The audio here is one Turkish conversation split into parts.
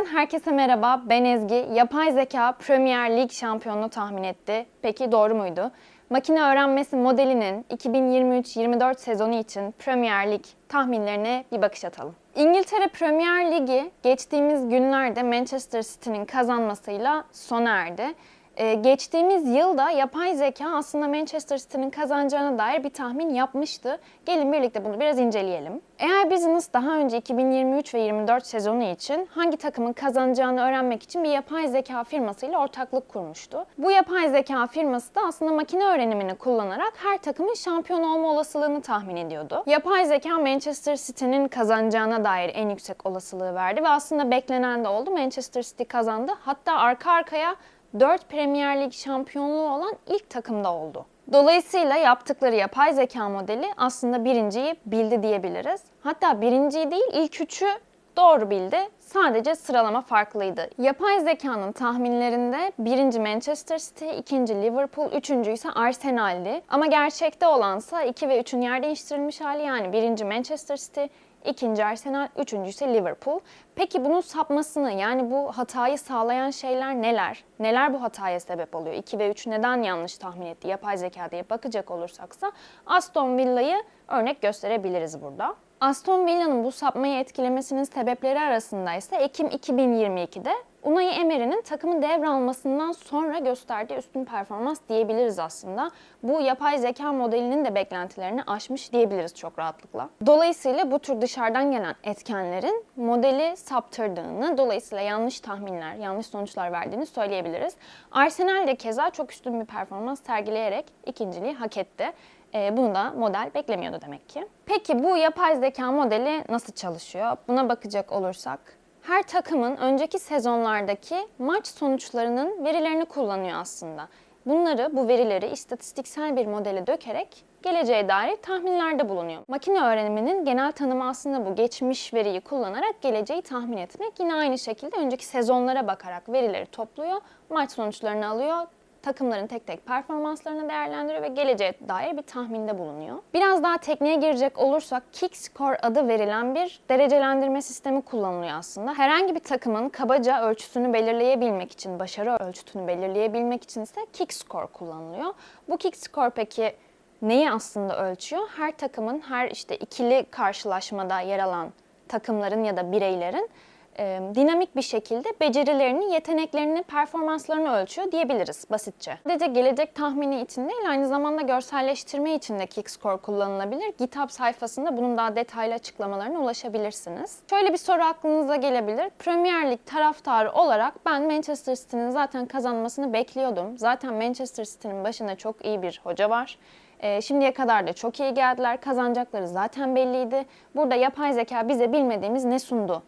Türkiye'den herkese merhaba. Ben Ezgi. Yapay zeka Premier Lig şampiyonunu tahmin etti. Peki doğru muydu? Makine öğrenmesi modelinin 2023-24 sezonu için Premier Lig tahminlerine bir bakış atalım. İngiltere Premier Ligi geçtiğimiz günlerde Manchester City'nin kazanmasıyla sona erdi. Ee, geçtiğimiz yılda yapay zeka aslında Manchester City'nin kazanacağına dair bir tahmin yapmıştı. Gelin birlikte bunu biraz inceleyelim. Eğer Business daha önce 2023 ve 24 sezonu için hangi takımın kazanacağını öğrenmek için bir yapay zeka firmasıyla ortaklık kurmuştu. Bu yapay zeka firması da aslında makine öğrenimini kullanarak her takımın şampiyon olma olasılığını tahmin ediyordu. Yapay zeka Manchester City'nin kazanacağına dair en yüksek olasılığı verdi ve aslında beklenen de oldu. Manchester City kazandı. Hatta arka arkaya 4 Premier Lig şampiyonluğu olan ilk takımda oldu. Dolayısıyla yaptıkları yapay zeka modeli aslında birinciyi bildi diyebiliriz. Hatta birinciyi değil ilk üçü doğru bildi. Sadece sıralama farklıydı. Yapay zekanın tahminlerinde birinci Manchester City, ikinci Liverpool, üçüncü ise Arsenal'di. Ama gerçekte olansa 2 ve 3'ün yer değiştirilmiş hali yani birinci Manchester City, ikinci Arsenal, üçüncü ise Liverpool. Peki bunun sapmasını yani bu hatayı sağlayan şeyler neler? Neler bu hataya sebep oluyor? 2 ve 3 neden yanlış tahmin etti yapay zeka diye bakacak olursaksa Aston Villa'yı örnek gösterebiliriz burada. Aston Villa'nın bu sapmayı etkilemesinin sebepleri arasında ise Ekim 2022'de Unai Emery'nin takımı devralmasından sonra gösterdiği üstün performans diyebiliriz aslında. Bu yapay zeka modelinin de beklentilerini aşmış diyebiliriz çok rahatlıkla. Dolayısıyla bu tür dışarıdan gelen etkenlerin modeli saptırdığını, dolayısıyla yanlış tahminler, yanlış sonuçlar verdiğini söyleyebiliriz. Arsenal de keza çok üstün bir performans sergileyerek ikinciliği hak etti. E, bunu da model beklemiyordu demek ki. Peki bu yapay zeka modeli nasıl çalışıyor? Buna bakacak olursak her takımın önceki sezonlardaki maç sonuçlarının verilerini kullanıyor aslında. Bunları, bu verileri istatistiksel bir modele dökerek geleceğe dair tahminlerde bulunuyor. Makine öğreniminin genel tanımı aslında bu. Geçmiş veriyi kullanarak geleceği tahmin etmek. Yine aynı şekilde önceki sezonlara bakarak verileri topluyor, maç sonuçlarını alıyor, takımların tek tek performanslarını değerlendiriyor ve geleceğe dair bir tahminde bulunuyor. Biraz daha tekniğe girecek olursak Kick Score adı verilen bir derecelendirme sistemi kullanılıyor aslında. Herhangi bir takımın kabaca ölçüsünü belirleyebilmek için, başarı ölçütünü belirleyebilmek için ise Kick Score kullanılıyor. Bu Kick Score peki neyi aslında ölçüyor? Her takımın, her işte ikili karşılaşmada yer alan takımların ya da bireylerin e, dinamik bir şekilde becerilerini, yeteneklerini, performanslarını ölçüyor diyebiliriz basitçe. Sadece gelecek tahmini için değil aynı zamanda görselleştirme için de Kickscore kullanılabilir. GitHub sayfasında bunun daha detaylı açıklamalarına ulaşabilirsiniz. Şöyle bir soru aklınıza gelebilir. Premier Lig taraftarı olarak ben Manchester City'nin zaten kazanmasını bekliyordum. Zaten Manchester City'nin başında çok iyi bir hoca var. E, şimdiye kadar da çok iyi geldiler. Kazanacakları zaten belliydi. Burada yapay zeka bize bilmediğimiz ne sundu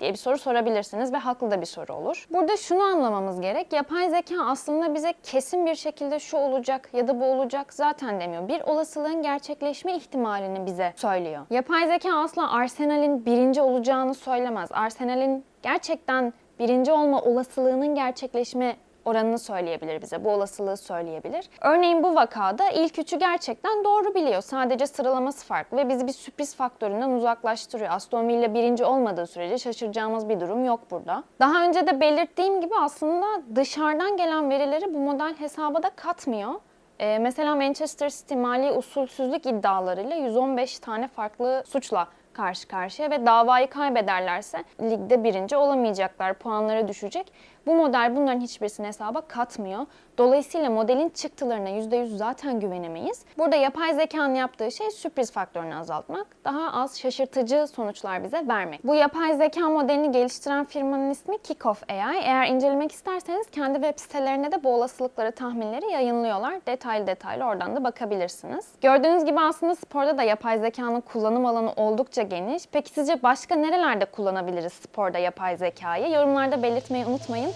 diye bir soru sorabilirsiniz ve haklı da bir soru olur. Burada şunu anlamamız gerek. Yapay zeka aslında bize kesin bir şekilde şu olacak ya da bu olacak zaten demiyor. Bir olasılığın gerçekleşme ihtimalini bize söylüyor. Yapay zeka asla Arsenal'in birinci olacağını söylemez. Arsenal'in gerçekten birinci olma olasılığının gerçekleşme oranını söyleyebilir bize, bu olasılığı söyleyebilir. Örneğin bu vakada ilk üçü gerçekten doğru biliyor. Sadece sıralaması farklı ve bizi bir sürpriz faktöründen uzaklaştırıyor. Aston Villa birinci olmadığı sürece şaşıracağımız bir durum yok burada. Daha önce de belirttiğim gibi aslında dışarıdan gelen verileri bu model hesaba da katmıyor. Ee, mesela Manchester City mali usulsüzlük iddialarıyla 115 tane farklı suçla karşı karşıya ve davayı kaybederlerse ligde birinci olamayacaklar, puanları düşecek. Bu model bunların hiçbirisini hesaba katmıyor. Dolayısıyla modelin çıktılarına %100 zaten güvenemeyiz. Burada yapay zekanın yaptığı şey sürpriz faktörünü azaltmak, daha az şaşırtıcı sonuçlar bize vermek. Bu yapay zeka modelini geliştiren firmanın ismi Kickoff AI. Eğer incelemek isterseniz kendi web sitelerine de bu olasılıkları, tahminleri yayınlıyorlar. Detaylı detaylı oradan da bakabilirsiniz. Gördüğünüz gibi aslında sporda da yapay zekanın kullanım alanı oldukça geniş. Peki sizce başka nerelerde kullanabiliriz sporda yapay zekayı? Yorumlarda belirtmeyi unutmayın.